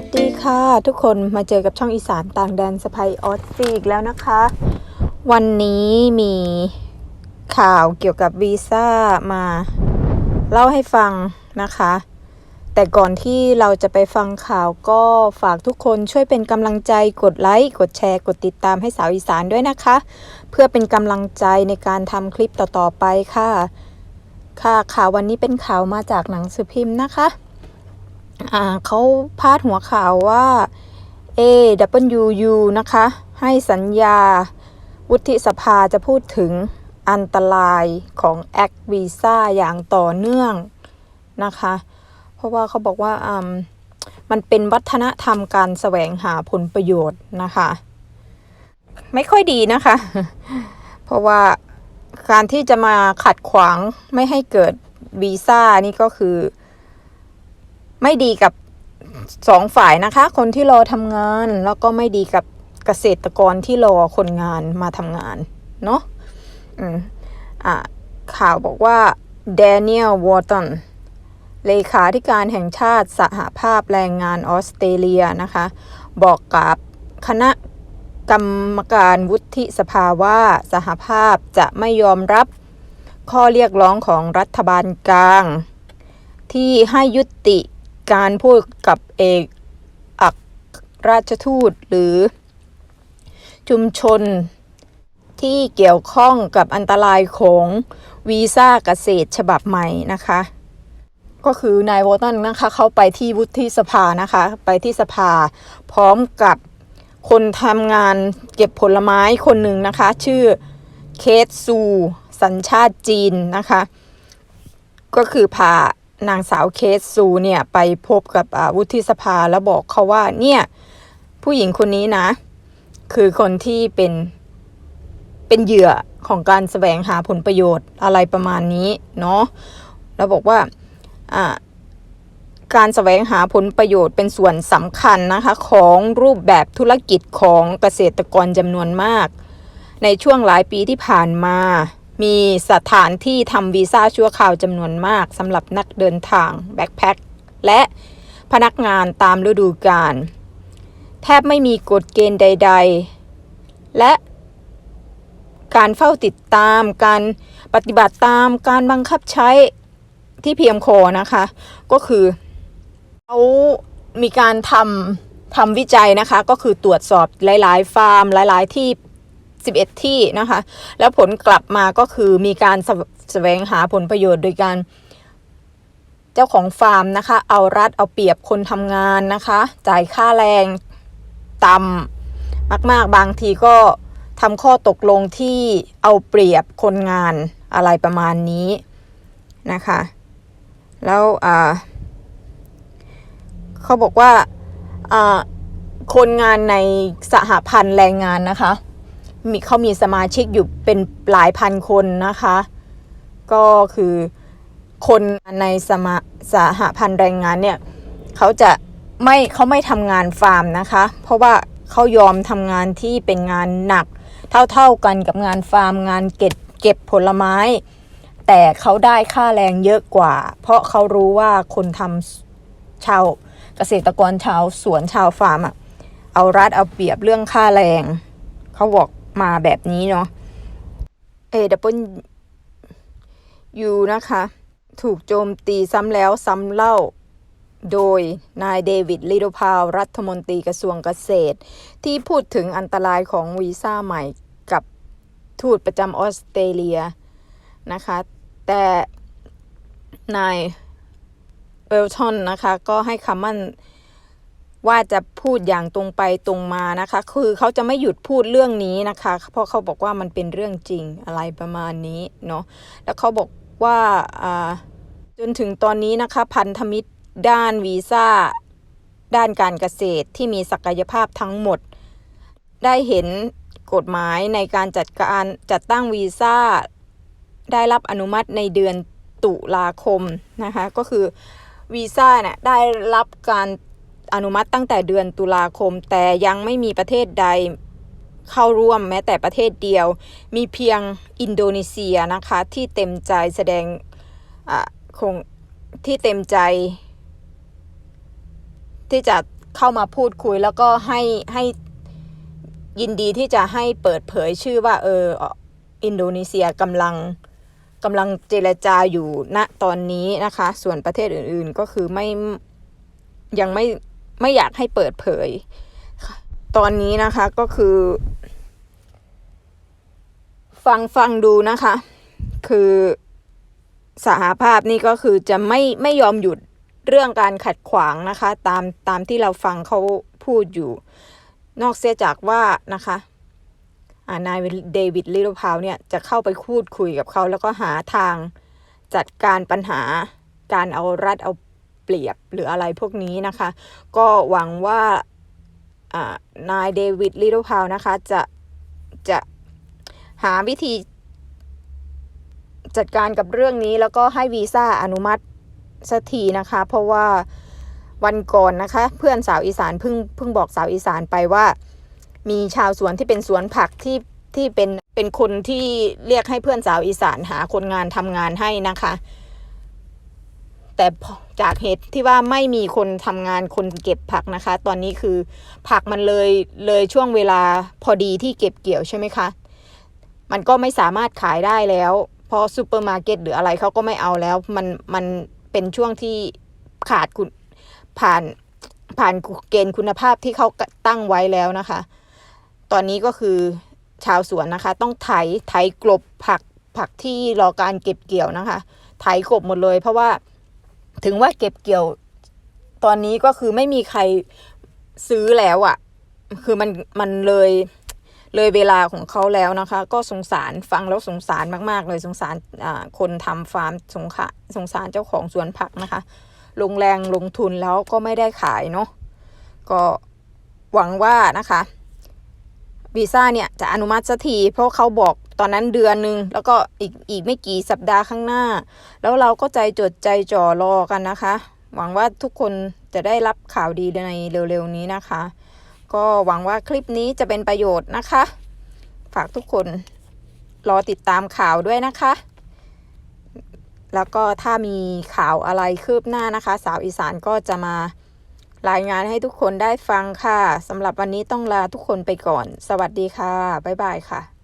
วัสดีค่ะ ทุกคนมาเจอกับช่องอีสานต่างแดนสไปออสซีอีกแล้วนะคะ วันนี้มีข่าวเกี่ยวกับวีซ่ามาเล่าให้ฟังนะคะ แต่ก่อนที่เราจะไปฟังข่าวก็ฝากทุกคนช่วยเป็นกำลังใจกดไลค์กดแชร์กดติดตามให้สาวอีสานด้วยนะคะ เพื่อเป็นกำลังใจในการทำคลิปต่อๆไปค่ะ ค่ะข่าววันนี้เป็นข่าวมาจากหนังสือพิมพ์นะคะ เขาพาดหัวข่าวว่า AWU นะคะ ให้สัญญา วุฒิสภาจะพูดถึงอันตรายของแอควีซ่าอย่างต่อเนื่องนะคะ เพราะว่าเขาบอกว่ามมันเป็นวัฒนธรรมการแสวงหาผลประโยชน์นะคะ ไม่ค่อยดีนะคะ เพราะว่าการที่จะมาขัดขวางไม่ให้เกิดวีซ่านี่ก็คือ ไม่ดีกับสองฝ่ายนะคะ คนที่รอทำงาน แล้วก็ไม่ดีกับเกษตรกรที่รอคนงานมาทำงาน เนาะอืมอะข่าวบอกว่าแดเนียลวอร์ตันเลขาธิการแห่งชาติสหภาพแรงงานออสเตรเลียนะคะ บอกกับคณะกรรมการวุฒิสภาว่าสหภาพจะไม่ยอมรับข้อเรียกร้องของรัฐบาลกลาง ที่ให้ยุติ การพูดกับเอกอัครราชทูตหรือ ชุมชนที่เกี่ยวข้องกับอันตรายของวีซ่าเกษตรฉบับใหม่นะคะ ก็คือนายโวตันนะคะเข้าไปที่วุฒิสภานะคะ ไปที่สภาพร้อมกับคนทำงานเก็บผลไม้คนหนึ่งนะคะ ชื่อเคสซู สัญชาติจีนนะคะ ก็คือพา นางสาวเคสซูเนี่ยไปพบกับวุฒิสภาแล้วบอกเขาว่าเนี่ยผู้หญิงคนนี้นะ คือคนที่เป็นเป็นเหยื่อของการแสวงหาผลประโยชน์อะไรประมาณนี้เนาะแล้วบอกว่าอ่าการแสวงหาผลประโยชน์เป็นส่วนสำคัญนะคะของรูปแบบธุรกิจของเกษตรกรจำนวนมาก ในช่วงหลายปีที่ผ่านมา มีสถานที่ทำวีซ่าชั่วคราวจำนวนมากสำหรับนักเดินทางแบ็คแพ็คและพนักงานตามฤดูกาลแทบไม่มีกฎเกณฑ์ใด ๆ และการเฝ้าติดตามการปฏิบัติตามการบังคับใช้ที่เพียงพอนะคะ ก็คือเขามีการทำทำวิจัยนะคะ ก็คือตรวจสอบหลาย ๆ ฟาร์มหลาย ๆ ที่ 11 ที่นะคะ แล้วผลกลับมาก็คือมีการแสวแสวงหาผลประโยชน์โดยการเจ้าของฟาร์มนะคะ เอารัดเอาเปรียบคนทำงานนะคะ จ่ายค่าแรงต่ำมาก ๆ บางทีก็ทำข้อตกลงที่เอาเปรียบคนงานอะไรประมาณนี้นะคะ แล้วเขาบอกว่าคนงานในสหพันธ์แรงงานนะคะ มีเขามีสมาชิกอยู่เป็นหลายพันคนนะคะ ก็คือคนในสมาสหพันธ์แรงงานเนี่ยเขาจะไม่เขาไม่ทำงานฟาร์มนะคะ เพราะว่าเขายอมทำงานที่เป็นงานหนัก เท่าๆกันกับงานฟาร์มงานเก็บเก็บผลไม้ แต่เขาได้ค่าแรงเยอะกว่า เพราะเขารู้ว่าคนทำชาวเกษตรกรชาวสวนชาวฟาร์มอะเอารัดเอาเปรียบเรื่องค่าแรง เขาบอก มาแบบนี้เนาะเอดับเบิลยูนะคะ ถูกโจมตีซ้ำแล้วซ้ำเล่าโดยนายเดวิดลิโดพาว รัฐมนตรีกระทรวงเกษตร ที่พูดถึงอันตรายของวีซ่าใหม่กับทูตประจำออสเตรเลียนะคะ แต่นายเวลทอนนะคะ ก็ให้คำมั่น ว่าจะพูดอย่างตรงไปตรงมานะคะ คือเขาจะไม่หยุดพูดเรื่องนี้นะคะ เพราะเขาบอกว่ามันเป็นเรื่องจริงอะไรประมาณนี้เนาะแล้วเขาบอกว่าจนถึงตอนนี้นะคะ พันธมิตรด้านวีซ่า ด้านการเกษตรที่มีศักยภาพทั้งหมด ได้เห็นกฎหมายในการจัดการจัดตั้งวีซ่า ได้รับอนุมัติในเดือนตุลาคมนะคะ ก็คือวีซ่าเนี่ยได้รับการ อนุมัติตั้งแต่เดือนตุลาคม แต่ยังไม่มีประเทศใดเข้าร่วมแม้แต่ประเทศเดียว มีเพียงอินโดนีเซียนะคะที่เต็มใจแสดงคงที่เต็มใจ ที่จะเข้ามาพูดคุยแล้วก็ให้ให้ยินดีที่จะให้เปิดเผยชื่อว่าเอออินโดนีเซียกำลังกำลังเจรจาอยู่ณตอนนี้นะคะ ส่วนประเทศอื่นๆก็คือไม่ยังไม่ ไม่อยากให้เปิดเผย ตอนนี้นะคะก็คือ ฟังฟังดูนะคะ คือสหภาพนี่ก็คือจะไม่ไม่ยอมหยุดเรื่องการขัดขวางนะคะ ตามตามที่เราฟังเขาพูดอยู่ นอกเสียจากว่านะคะนายเดวิดลิโลพาวเนี่ยจะเข้าไปพูดคุยกับเขาแล้วก็หาทางจัดการปัญหาการเอารัดเอา เปรียบหรืออะไรพวกนี้นะคะ ก็หวังว่านายเดวิดลิโลพาวนะคะ จะจะหาวิธีจัดการกับเรื่องนี้แล้วก็ให้วีซ่าอนุมัติสักทีนะคะ เพราะว่าวันก่อนนะคะ เพื่อนสาวอีสานเพิ่งเพิ่งบอกสาวอีสานไปว่า มีชาวสวนที่เป็นสวนผักที่ที่เป็นเป็นคนที่เรียกให้เพื่อนสาวอีสานหาคนงานทำงานให้นะคะ แต่จากเหตุที่ว่าไม่มีคนทำงานคนเก็บผักนะคะ ตอนนี้คือผักมันเลยเลยช่วงเวลาพอดีที่เก็บเกี่ยวใช่ไหมคะ มันก็ไม่สามารถขายได้แล้วเพราะซูเปอร์มาร์เก็ตหรืออะไรเขาก็ไม่เอาแล้ว มันมันเป็นช่วงที่ขาดคุณผ่านผ่านเกณฑ์คุณภาพที่เขาตั้งไว้แล้วนะคะ ตอนนี้ก็คือชาวสวนนะคะ ต้องไถไถกลบผักผักที่รอการเก็บเกี่ยวนะคะ ไถกลบหมดเลย เพราะว่า ถึงว่าเก็บเกี่ยวตอนนี้ก็คือไม่มีใครซื้อแล้วอะ่ะ คือมันมันเลยเลยเวลาของเขาแล้วนะคะ ก็สงสารฟังแล้วสงสารมาก ๆ เลยสงสารอ่าคนทำฟาร์มสงขาสงสารเจ้าของสวนผักนะคะ ลงแรงลงทุนแล้วก็ไม่ได้ขายเนาะก็หวังว่านะคะวีซ่าเนี่ยจะอนุมัติสักทีเพราะเขาบอก ตอนนั้นเดือนหนึ่งแล้วก็อีกอีกไม่กี่สัปดาห์ข้างหน้า แล้วเราก็ใจจดใจจ่อรอกันนะคะ หวังว่าทุกคนจะได้รับข่าวดีในเร็วๆนี้นะคะ ก็หวังว่าคลิปนี้จะเป็นประโยชน์นะคะ ฝากทุกคนรอติดตามข่าวด้วยนะคะ แล้วก็ถ้ามีข่าวอะไรคืบหน้านะคะ สาวอีสานก็จะมารายงานให้ทุกคนได้ฟังค่ะสำหรับวันนี้ต้องลาทุกคนไปก่อน สวัสดีค่ะ บ๊ายบายค่ะ